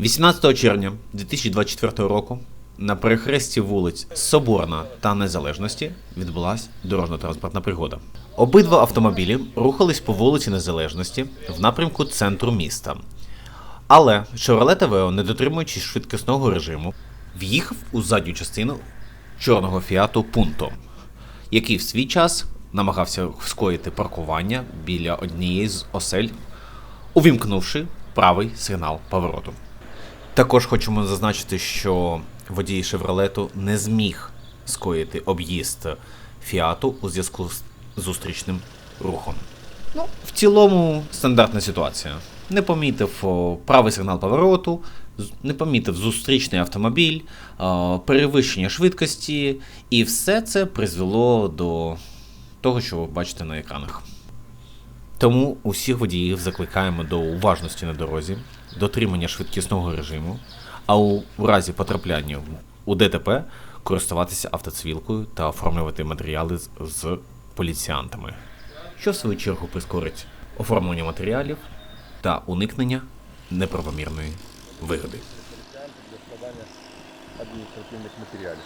18 червня 2024 року на перехресті вулиць Соборна та Незалежності відбулася дорожньо-транспортна пригода. Обидва автомобілі рухались по вулиці Незалежності в напрямку центру міста. Але Chevrolet Aveo, не дотримуючись швидкісного режиму, в'їхав у задню частину чорного фіату Punto, який в свій час намагався скоїти паркування біля однієї з осель, увімкнувши правий сигнал повороту. Також хочемо зазначити, що водій Шевролету не зміг скоїти об'їзд Фіату у зв'язку з зустрічним рухом. Ну, в цілому стандартна ситуація. Не помітив правий сигнал повороту, не помітив зустрічний автомобіль, перевищення швидкості, і все це призвело до того, що ви бачите на екранах. Тому усіх водіїв закликаємо до уважності на дорозі, дотримання швидкісного режиму, а у разі потрапляння у ДТП користуватися автоцивілкою та оформлювати матеріали з, з поліціянтами, що в свою чергу прискорить оформлення матеріалів та уникнення неправомірної вигоди. для складання адміністративних матеріалів.